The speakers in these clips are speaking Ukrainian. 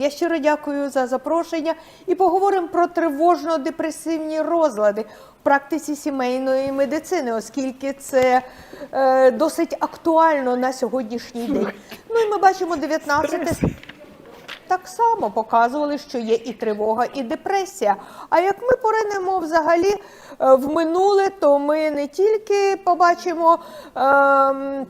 Я щиро дякую за запрошення і поговоримо про тривожно-депресивні розлади в практиці сімейної медицини, оскільки це е, досить актуально на сьогоднішній день. Ну і ми бачимо 19 так само показували, що є і тривога, і депресія. А як ми поринемо взагалі е, в минуле, то ми не тільки побачимо. е,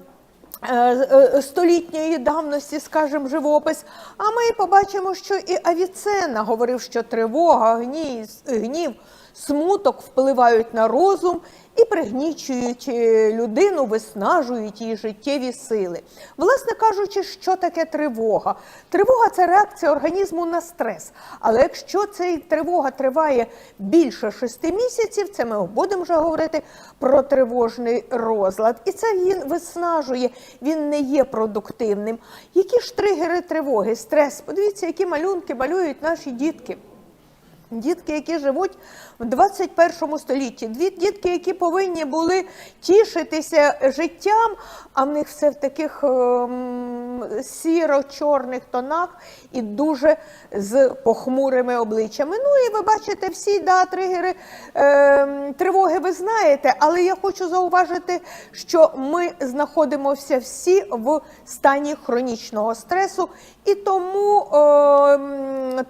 Столітньої давності, скажімо, живопис. А ми побачимо, що і Авіцена говорив, що тривога, гнів, гнів, смуток впливають на розум і пригнічують людину, виснажують її життєві сили. Власне кажучи, що таке тривога? Тривога це реакція організму на стрес. Але якщо ця тривога триває більше шести місяців, це ми будемо вже говорити про тривожний розлад. І це він виснажує, він не є продуктивним. Які ж тригери тривоги, стрес? Подивіться, які малюнки малюють наші дітки. Дітки, які живуть в 21 столітті, дві дітки, які повинні були тішитися життям, а в них все в таких ем, сіро-чорних тонах і дуже з похмурими обличчями. Ну і ви бачите всі да, тригери ем, тривоги, ви знаєте, але я хочу зауважити, що ми знаходимося всі в стані хронічного стресу, і тому ем,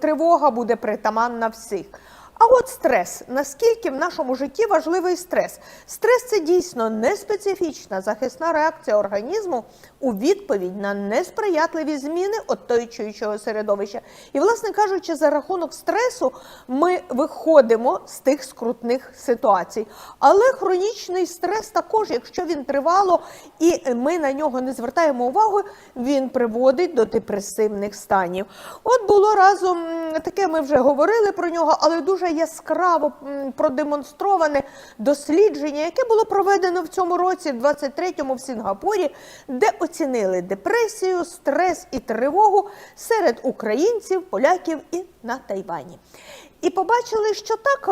тривога буде притаманна всіх. А от стрес. Наскільки в нашому житті важливий стрес? Стрес це дійсно неспецифічна захисна реакція організму у відповідь на несприятливі зміни оточуючого середовища. І, власне кажучи, за рахунок стресу ми виходимо з тих скрутних ситуацій. Але хронічний стрес також, якщо він тривало і ми на нього не звертаємо увагу, він приводить до депресивних станів. От було разом таке, ми вже говорили про нього, але дуже яскраво продемонстроване дослідження, яке було проведено в цьому році, в 23-му в Сінгапурі, де оцінили депресію, стрес і тривогу серед українців, поляків і на Тайвані. І побачили, що так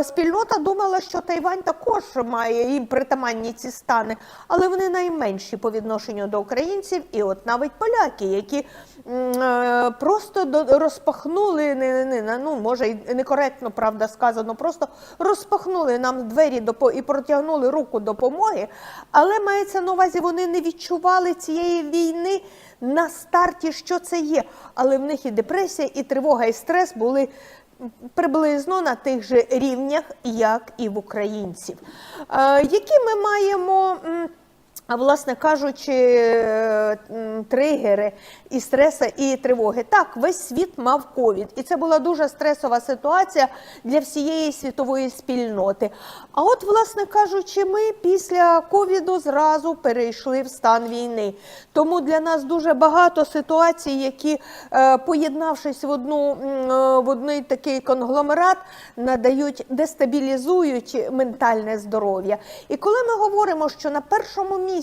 е, спільнота думала, що Тайвань також має їм притаманні ці стани, але вони найменші по відношенню до українців, і от навіть поляки, які е, просто до- розпахнули, не, не, не, ну може й некоректно правда сказано, просто розпахнули нам двері допо- і протягнули руку допомоги, але мається на увазі, вони не відчували цієї війни на старті, що це є. Але в них і депресія, і тривога, і стрес були приблизно на тих же рівнях, як і в українців. Е, Які ми маємо. А власне кажучи, е, тригери і стреса, і тривоги. Так, весь світ мав ковід, і це була дуже стресова ситуація для всієї світової спільноти. А от, власне кажучи, ми після ковіду зразу перейшли в стан війни. Тому для нас дуже багато ситуацій, які, е, поєднавшись в одну е, в одний такий конгломерат, надають дестабілізують ментальне здоров'я. І коли ми говоримо, що на першому місці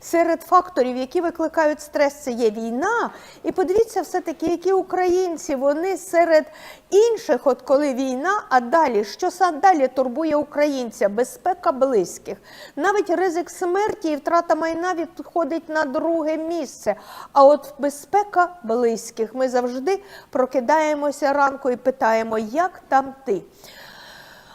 серед факторів, які викликають стрес, це є війна. І подивіться, все-таки, які українці вони серед інших, от коли війна, а далі що далі турбує українця? Безпека близьких. Навіть ризик смерті і втрата майна відходить на друге місце. А от безпека близьких ми завжди прокидаємося ранку і питаємо, як там ти.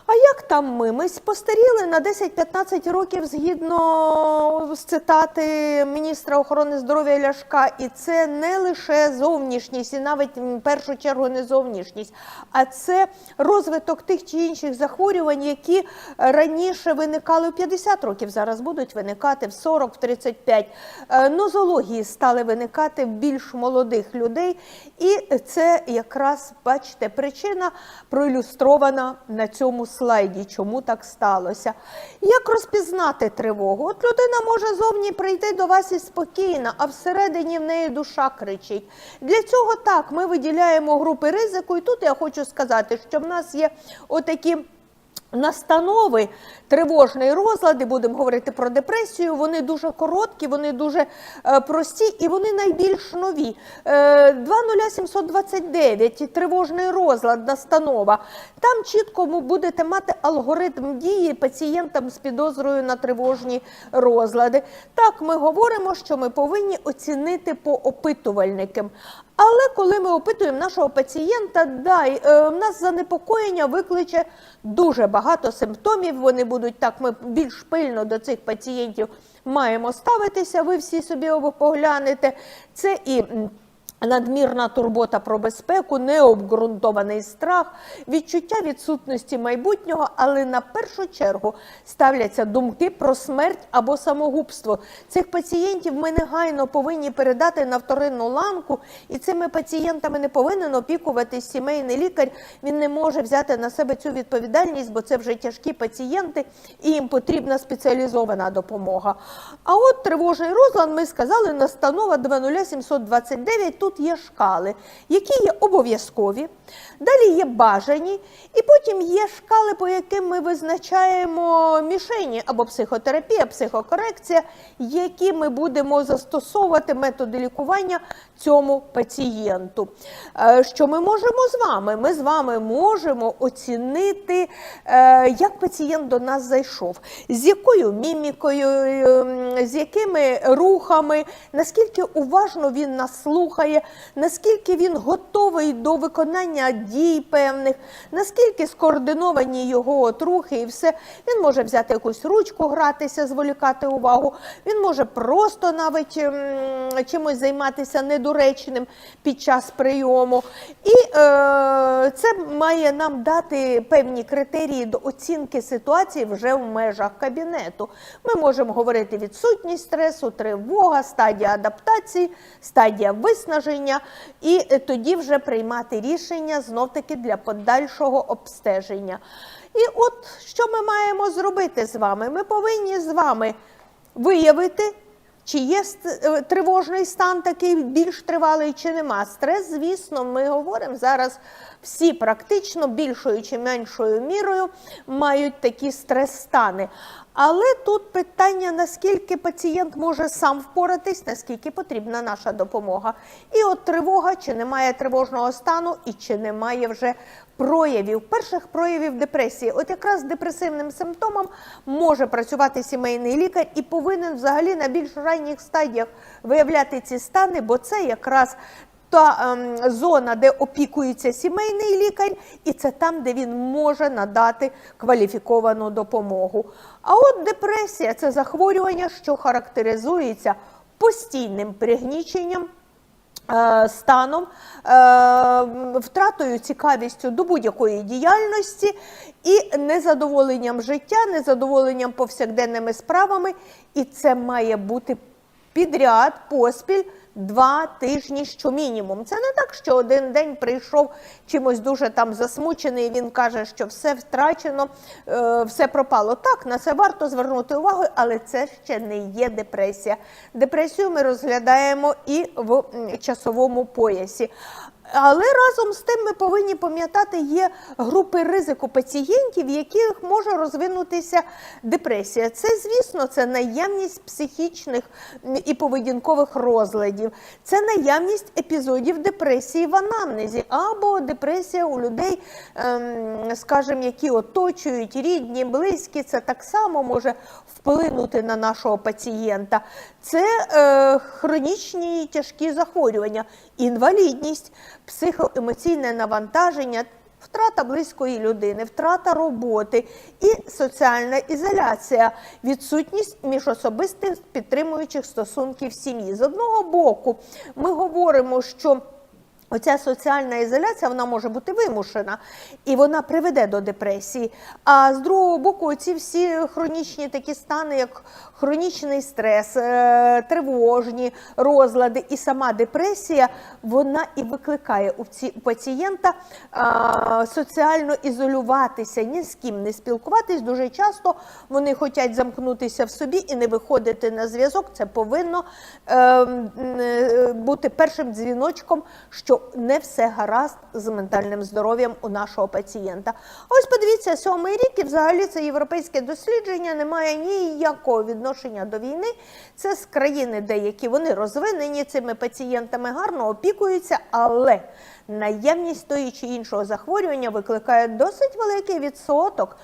А як там ми? Ми постаріли на 10-15 років згідно з цитати міністра охорони здоров'я Ляшка. І це не лише зовнішність, і навіть в першу чергу не зовнішність, а це розвиток тих чи інших захворювань, які раніше виникали в 50 років, зараз будуть виникати в 40, в 35. Е, Нозології стали виникати в більш молодих людей. І це якраз, бачите, причина проілюстрована на цьому слайді, чому так сталося. Як розпізнати тривогу? От людина може зовні прийти до вас і спокійно, а всередині в неї душа кричить. Для цього так ми виділяємо групи ризику, і тут я хочу сказати, що в нас є отакі. Настанови тривожної розлади, будемо говорити про депресію. Вони дуже короткі, вони дуже е, прості і вони найбільш нові. Е, 20729 тривожний розлад, настанова. Там чітко ви будете мати алгоритм дії пацієнтам з підозрою на тривожні розлади. Так, ми говоримо, що ми повинні оцінити по опитувальникам. Але коли ми опитуємо нашого пацієнта, да, е, в нас занепокоєння викличе дуже багато симптомів. Вони будуть так, ми більш пильно до цих пацієнтів маємо ставитися. Ви всі собі поглянете. Це і. Надмірна турбота про безпеку, необґрунтований страх, відчуття відсутності майбутнього, але на першу чергу ставляться думки про смерть або самогубство. Цих пацієнтів ми негайно повинні передати на вторинну ланку, і цими пацієнтами не повинен опікуватись сімейний лікар. Він не може взяти на себе цю відповідальність, бо це вже тяжкі пацієнти, і їм потрібна спеціалізована допомога. А от тривожний розлад, ми сказали, настанова 20729, тут є шкали, які є обов'язкові, далі є бажані, і потім є шкали, по яким ми визначаємо мішені або психотерапія, психокорекція, які ми будемо застосовувати методи лікування цьому пацієнту. Е, Що ми можемо з вами? Ми з вами можемо оцінити, е, як пацієнт до нас зайшов, з якою мімікою, е, з якими рухами, наскільки уважно він нас слухає, наскільки він готовий до виконання дій певних, наскільки скоординовані його от рухи і все. Він може взяти якусь ручку, гратися, зволікати увагу. Він може просто навіть ем, чимось займатися недоречним під час прийому. І е, це має нам дати певні критерії до оцінки ситуації вже в межах кабінету. Ми можемо говорити відсутність стресу, тривога, стадія адаптації, стадія виснаження, і е, тоді вже приймати рішення знов-таки для подальшого обстеження. І от що ми маємо зробити з вами? Ми повинні з вами виявити. Чи є е, тривожний стан такий більш тривалий, чи нема? Стрес, звісно, ми говоримо зараз. Всі практично більшою чи меншою мірою мають такі стрес-стани. Але тут питання, наскільки пацієнт може сам впоратись, наскільки потрібна наша допомога. І от тривога, чи немає тривожного стану, і чи немає вже проявів, перших проявів депресії. От якраз з депресивним симптомом може працювати сімейний лікар і повинен взагалі на більш ранніх стадіях виявляти ці стани, бо це якраз та ем, зона, де опікується сімейний лікар, і це там, де він може надати кваліфіковану допомогу. А от депресія це захворювання, що характеризується постійним пригніченням. е, Станом, е, втратою цікавістю до будь-якої діяльності і незадоволенням життя, незадоволенням повсякденними справами, і це має бути підряд, поспіль. Два тижні що мінімум. Це не так, що один день прийшов чимось дуже там засмучений. і Він каже, що все втрачено, е, все пропало. Так, на це варто звернути увагу, але це ще не є депресія. Депресію ми розглядаємо і в часовому поясі. Але разом з тим ми повинні пам'ятати, є групи ризику пацієнтів, в яких може розвинутися депресія. Це, звісно, це наявність психічних і поведінкових розладів, це наявність епізодів депресії в анамнезі, або депресія у людей, ем, скажімо, які оточують рідні, близькі. Це так само може вплинути на нашого пацієнта. Це е, хронічні тяжкі захворювання, інвалідність, психоемоційне навантаження. Втрата близької людини, втрата роботи і соціальна ізоляція, відсутність міжособистих підтримуючих стосунків сім'ї. З одного боку, ми говоримо, що Оця соціальна ізоляція вона може бути вимушена і вона приведе до депресії. А з другого боку, ці всі хронічні такі стани, як хронічний стрес, е, тривожні розлади і сама депресія, вона і викликає у ці- у пацієнта соціально ізолюватися, ні з ким не спілкуватись. Дуже часто вони хочуть замкнутися в собі і не виходити на зв'язок. Це повинно е, е, бути першим дзвіночком, що не все гаразд з ментальним здоров'ям у нашого пацієнта. Ось подивіться, сьомий рік і взагалі це європейське дослідження не має ніякого відношення до війни. Це з країни, деякі вони розвинені цими пацієнтами, гарно опікуються, але наявність тої чи іншого захворювання викликає досить великий відсоток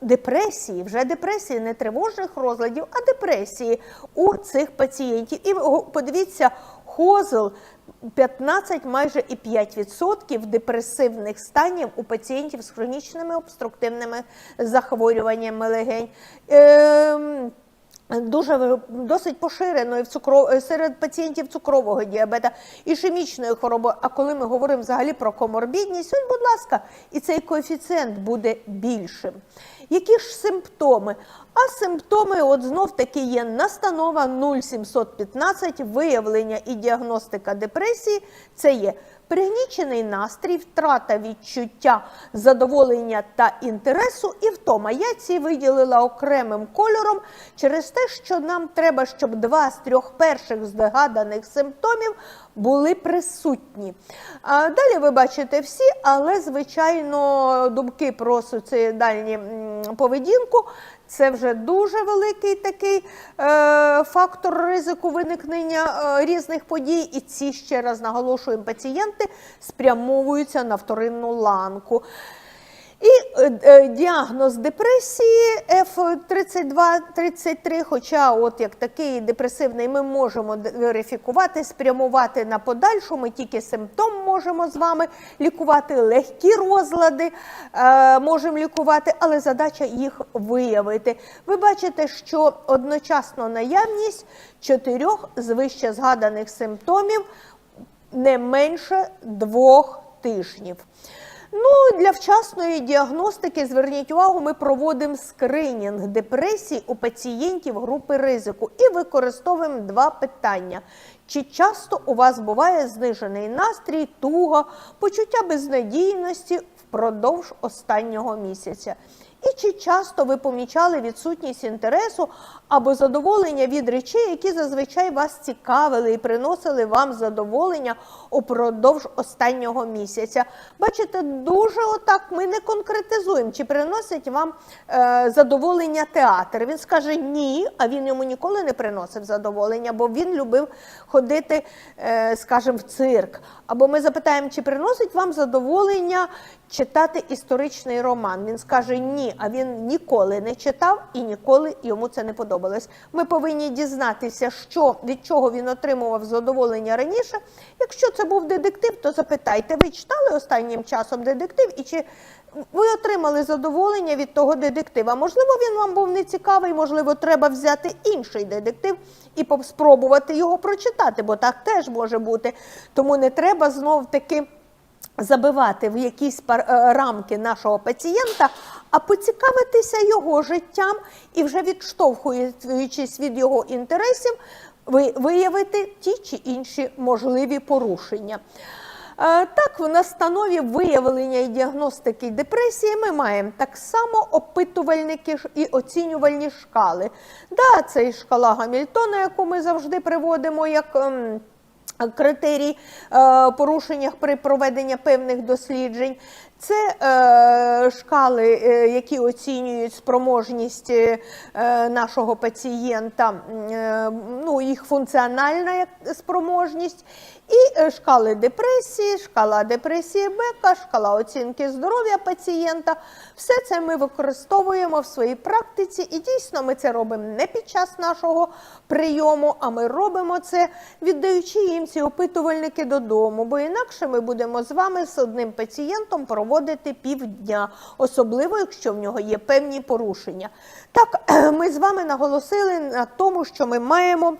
депресії, вже депресії, не тривожних розладів, а депресії у цих пацієнтів. І подивіться, Хозел 15, майже і 5% депресивних станів у пацієнтів з хронічними обструктивними захворюваннями легень. Ем, Дуже досить поширено і в цукро... серед пацієнтів цукрового діабета, ішемічної хвороби. А коли ми говоримо взагалі про коморбідність, ось, будь ласка, і цей коефіцієнт буде більшим. Які ж симптоми? А симптоми, от знов таки є настанова 0715, виявлення і діагностика депресії. Це є пригнічений настрій, втрата відчуття задоволення та інтересу і втома. Я ці виділила окремим кольором через те, що нам треба, щоб два з трьох перших згаданих симптомів були присутні. А далі ви бачите всі, але звичайно думки про суїцидальні поведінку. Це вже дуже великий такий е, фактор ризику виникнення е, різних подій, і ці ще раз наголошуємо, пацієнти спрямовуються на вторинну ланку. І е, е, діагноз депресії F32-33, хоча от як такий депресивний ми можемо верифікувати, спрямувати на подальшу, ми тільки симптом можемо з вами лікувати, легкі розлади е, можемо лікувати, але задача їх виявити. Ви бачите, що одночасно наявність чотирьох з вище згаданих симптомів не менше двох тижнів. Ну, для вчасної діагностики, зверніть увагу, ми проводимо скринінг депресії у пацієнтів групи ризику і використовуємо два питання. Чи часто у вас буває знижений настрій, туга, почуття безнадійності впродовж останнього місяця? І чи часто ви помічали відсутність інтересу або задоволення від речей, які зазвичай вас цікавили і приносили вам задоволення упродовж останнього місяця? Бачите, дуже отак ми не конкретизуємо, чи приносить вам е, задоволення театр. Він скаже ні, а він йому ніколи не приносив задоволення, бо він любив ходити, е, скажімо, в цирк. Або ми запитаємо, чи приносить вам задоволення читати історичний роман. Він скаже ні, а він ніколи не читав і ніколи йому це не подобалось. Ми повинні дізнатися, що від чого він отримував задоволення раніше. Якщо це був детектив, то запитайте, ви читали останнім часом детектив і чи ви отримали задоволення від того детектива? Можливо, він вам був нецікавий, можливо, треба взяти інший детектив і спробувати його прочитати, бо так теж може бути. Тому не треба знов таки забивати в якісь е, рамки нашого пацієнта, а поцікавитися його життям і вже відштовхуючись від його інтересів, виявити ті чи інші можливі порушення. Е, Так, в настанові виявлення і діагностики депресії ми маємо так само опитувальники і оцінювальні шкали. Да, це і шкала Гамільтона, яку ми завжди приводимо як. Критерій порушеннях порушення при проведенні певних досліджень. Це е, шкали, е, які оцінюють спроможність е, нашого пацієнта, е, ну, їх функціональна спроможність, і шкали депресії, шкала депресії Бека, шкала оцінки здоров'я пацієнта. Все це ми використовуємо в своїй практиці, і дійсно ми це робимо не під час нашого прийому, а ми робимо це, віддаючи їм ці опитувальники додому, бо інакше ми будемо з вами з одним пацієнтом проводити півдня, особливо якщо в нього є певні порушення. Так, ми з вами наголосили на тому, що ми маємо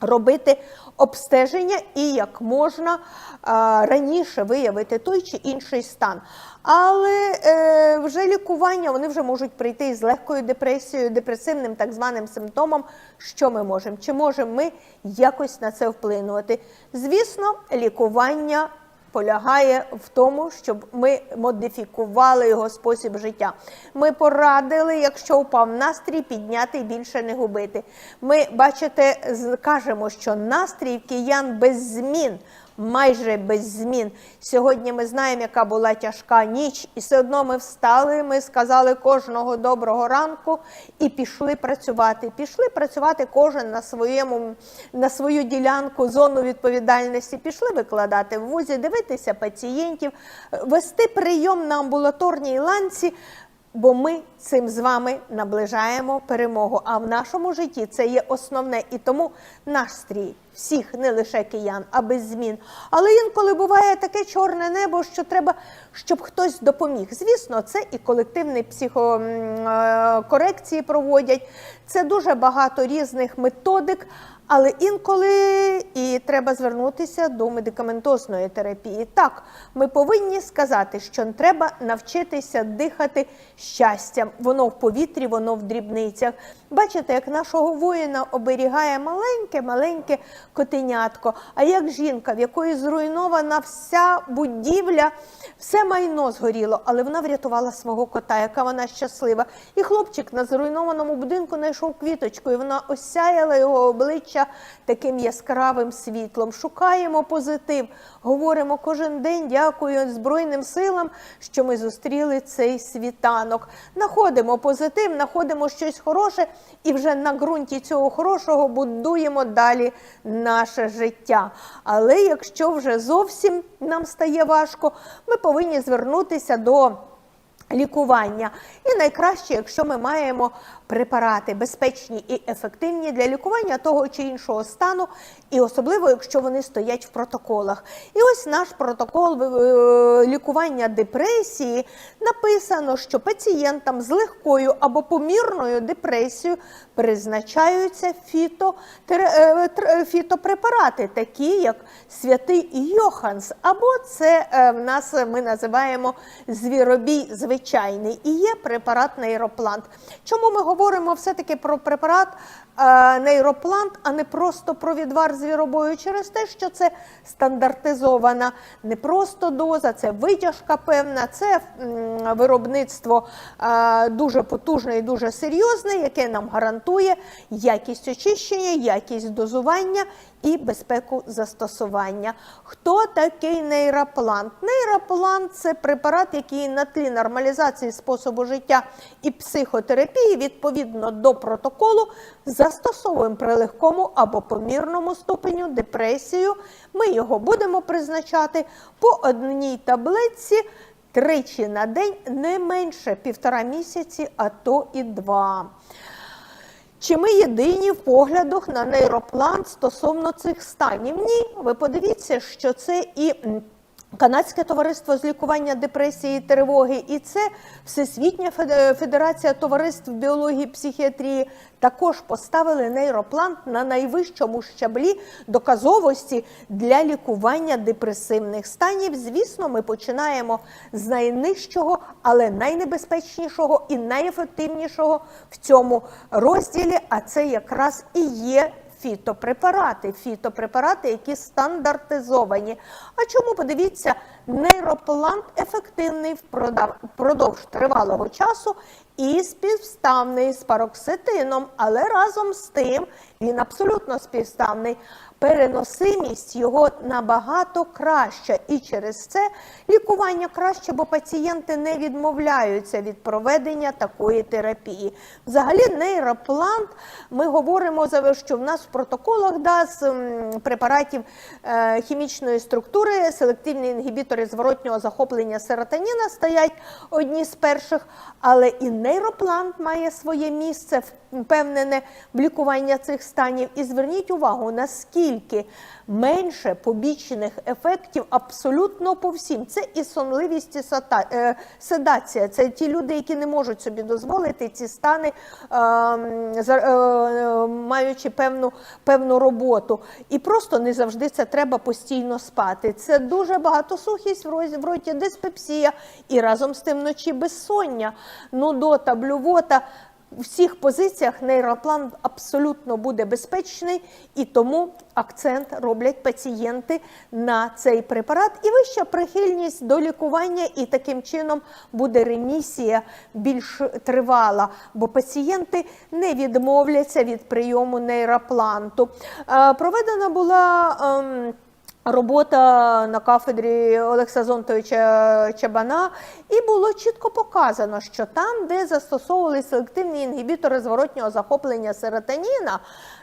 робити обстеження і як можна а, раніше виявити той чи інший стан. Але е, вже лікування вони вже можуть прийти із легкою депресією, депресивним так званим симптомом. Що ми можемо? Чи можемо ми якось на це вплинувати? Звісно, лікування полягає в тому, щоб ми модифікували його спосіб життя. Ми порадили, якщо впав настрій, підняти і більше не губити. Ми, бачите, кажемо, що настрій киян без змін. Майже без змін. Сьогодні ми знаємо, яка була тяжка ніч, і все одно ми встали. Ми сказали кожного доброго ранку і пішли працювати. Пішли працювати кожен на своєму на свою ділянку, зону відповідальності. Пішли викладати в вузі, дивитися пацієнтів, вести прийом на амбулаторній ланці. Бо ми цим з вами наближаємо перемогу. А в нашому житті це є основне. І тому наш стрій всіх, не лише киян, а без змін. Але інколи буває таке чорне небо, що треба, щоб хтось допоміг. Звісно, це і колективні психокорекції проводять. Це дуже багато різних методик. Але інколи і треба звернутися до медикаментозної терапії. Так, ми повинні сказати, що треба навчитися дихати щастям. Воно в повітрі, воно в дрібницях. Бачите, як нашого воїна оберігає маленьке-маленьке котенятко. А як жінка, в якої зруйнована вся будівля, все майно згоріло, але вона врятувала свого кота, яка вона щаслива. І хлопчик на зруйнованому будинку знайшов квіточку, і вона осяяла його обличчя таким яскравим світлом. Шукаємо позитив, говоримо кожен день, дякую Збройним силам, що ми зустріли цей світанок. Находимо позитив, знаходимо щось хороше, і вже на ґрунті цього хорошого будуємо далі наше життя. Але якщо вже зовсім нам стає важко, ми повинні звернутися до лікування. І найкраще, якщо ми маємо препарати безпечні і ефективні для лікування того чи іншого стану, і особливо, якщо вони стоять в протоколах. І ось наш протокол е, лікування депресії написано, що пацієнтам з легкою або помірною депресією призначаються е, е, фітопрепарати, такі як святий Йоханс, або це в нас ми називаємо звіробій звичайний, і є препарат нейроплант. Чому ми говоримо все-таки про препарат е, нейроплант, а не просто про відвар звіробою? Через те, що це стандартизована не просто доза, це витяжка певна, це виробництво е, дуже потужне і дуже серйозне, яке нам гарантує якість очищення, якість дозування і безпеку застосування. Хто такий нейроплант? Нейроплант це препарат, який на тлі нормалізації способу життя і психотерапії відповідно до протоколу застосовуємо при легкому або помірному ступеню депресію. Ми його будемо призначати по одній таблетці. Тричі на день не менше півтора місяці, а то і два. Чи ми єдині в поглядах на нейроплан стосовно цих станів? Ні, ви подивіться, що це і Канадське товариство з лікування депресії тривоги, і це Всесвітня Федерація товариств біології психіатрії також поставили нейроплан на найвищому щаблі доказовості для лікування депресивних станів. Звісно, ми починаємо з найнижчого, але найнебезпечнішого і найефективнішого в цьому розділі. А це якраз і є фітопрепарати, фітопрепарати, які стандартизовані. А чому подивіться, нейроплант ефективний впродовж тривалого часу і співставний з пароксетином, але разом з тим він абсолютно співставний. Переносимість його набагато краща, і через це лікування краще, бо пацієнти не відмовляються від проведення такої терапії. Взагалі, нейроплант, ми говоримо що в нас в протоколах да, з препаратів е, хімічної структури, селективні інгібітори зворотнього захоплення серотоніна стоять одні з перших, але і нейроплант має своє місце впевнене в лікування цих станів. І зверніть увагу, наскільки менше побічних ефектів абсолютно по всім. Це і сонливість, і е, седація. Це ті люди, які не можуть собі дозволити ці стани, ем, е, маючи певну, певну роботу. І просто не завжди це треба постійно спати. Це дуже багатосухість в роті, диспепсія і разом з тим вночі безсоння, нудота, блювота у всіх позиціях нейроплан абсолютно буде безпечний, і тому акцент роблять пацієнти на цей препарат і вища прихильність до лікування, і таким чином буде ремісія більш тривала, бо пацієнти не відмовляться від прийому нейропланту. Е, проведена була. Робота на кафедрі Олекса Зонтовича Чабана, і було чітко показано, що там, де застосовували селективні інгібітори зворотнього захоплення серотоніна,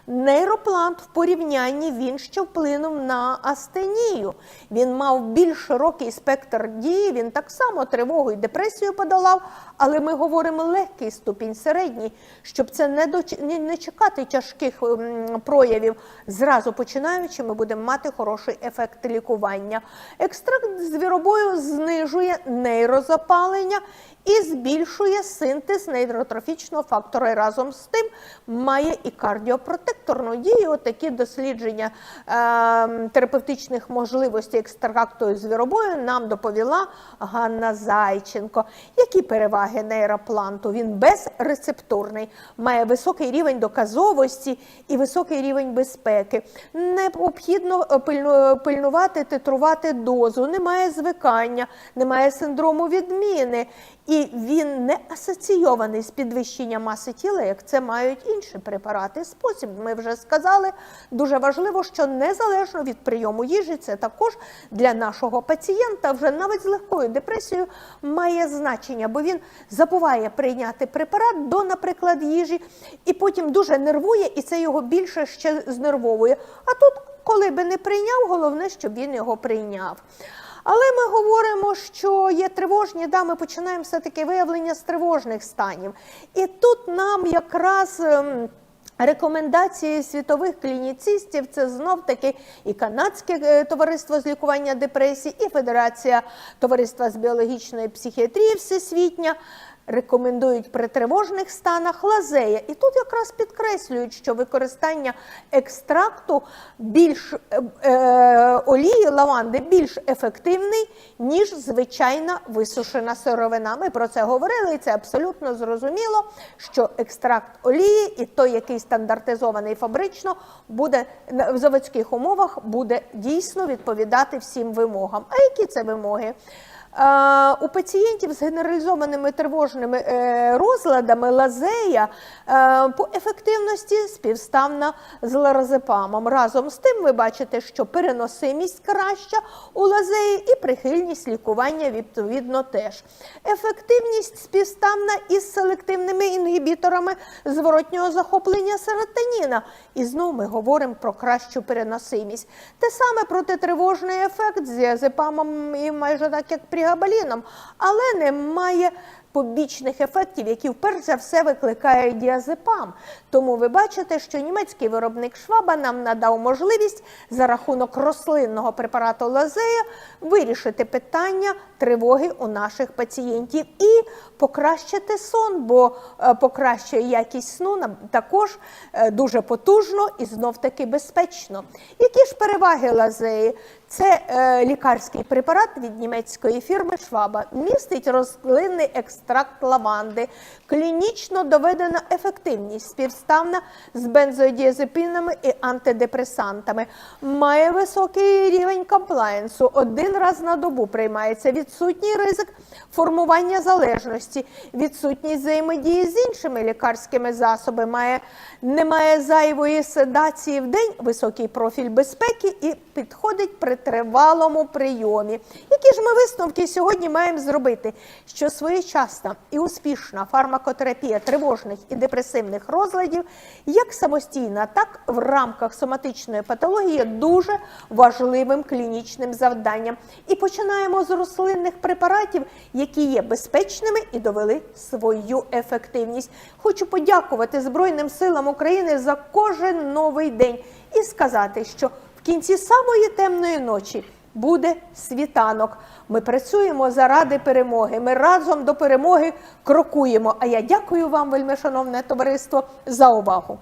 Нейроплант в порівнянні він ще вплинув на астенію. Він мав більш широкий спектр дії, він так само тривогу і депресію подолав, але ми говоримо легкий ступінь, середній, щоб це не, доч... не, чекати тяжких проявів. Зразу починаючи, ми будемо мати хороший ефект лікування. Екстракт звіробою знижує нейрозапалення і збільшує синтез нейротрофічного фактора. І разом з тим має і кардіопротекторну дію. Такі дослідження е, терапевтичних можливостей екстракту звіробою нам доповіла Ганна Зайченко. Які переваги нейропланту? Він безрецептурний, має високий рівень доказовості і високий рівень безпеки. Необхідно е, пильнувати, титрувати дозу, немає звикання, немає синдрому відміни. І він не асоційований з підвищенням маси тіла, як це мають інші препарати. Спосіб ми вже сказали. Дуже важливо, що незалежно від прийому їжі, це також для нашого пацієнта вже навіть з легкою депресією має значення, бо він забуває прийняти препарат до, наприклад, їжі, і потім дуже нервує, і це його більше ще знервовує. А тут, коли би не прийняв, головне, щоб він його прийняв. Але ми говоримо, що є тривожні, да, ми починаємо все-таки виявлення з тривожних станів. І тут нам якраз. ем, Рекомендації світових клініцистів це знов таки і канадське е, товариство з лікування депресії, і Федерація товариства з біологічної психіатрії всесвітня рекомендують при тривожних станах лазея. І тут якраз підкреслюють, що використання екстракту більш е, е, олії лаванди більш ефективний, ніж звичайна висушена сировина. Ми про це говорили, і це абсолютно зрозуміло, що екстракт олії і той, який стандартизований фабрично, буде в заводських умовах буде дійсно відповідати всім вимогам. А які це вимоги? У пацієнтів з генералізованими тривожними е, розладами лазея е, по ефективності співставна з ларазепамом. Разом з тим ви бачите, що переносимість краща у лазеї і прихильність лікування відповідно теж. Ефективність співставна із селективними інгібіторами зворотнього захоплення серотоніна. І знову ми говоримо про кращу переносимість. Те саме протитривожний ефект з діазепамом і майже так, як пригабаліном, але немає побічних ефектів, які вперше за все викликає діазепам. Тому ви бачите, що німецький виробник Шваба нам надав можливість за рахунок рослинного препарату лазея вирішити питання тривоги у наших пацієнтів і покращити сон, бо е, покращує якість сну нам також е, дуже потужно і знов таки безпечно. Які ж переваги лазеї? Це е, лікарський препарат від німецької фірми Шваба. Містить рослинний екстракт лаванди, клінічно доведена ефективність, співставна з бензодіазепінами і антидепресантами. Має високий рівень комплаєнсу. Один раз на добу приймається відсутній ризик формування залежності, відсутність взаємодії з іншими лікарськими засобами. Має, немає зайвої седації в день, високий профіль безпеки і підходить при тривалому прийомі. Які ж ми висновки сьогодні маємо зробити? Що своєчасна і успішна фармакотерапія тривожних і депресивних розладів, як самостійна, так в рамках соматичної патології, дуже важливим клінічним завданням. І починаємо з рослинних препаратів, які є безпечними і довели свою ефективність. Хочу подякувати Збройним силам України за кожен новий день і сказати, що кінці самої темної ночі буде світанок. Ми працюємо заради перемоги. Ми разом до перемоги крокуємо. А я дякую вам, вельми шановне товариство, за увагу.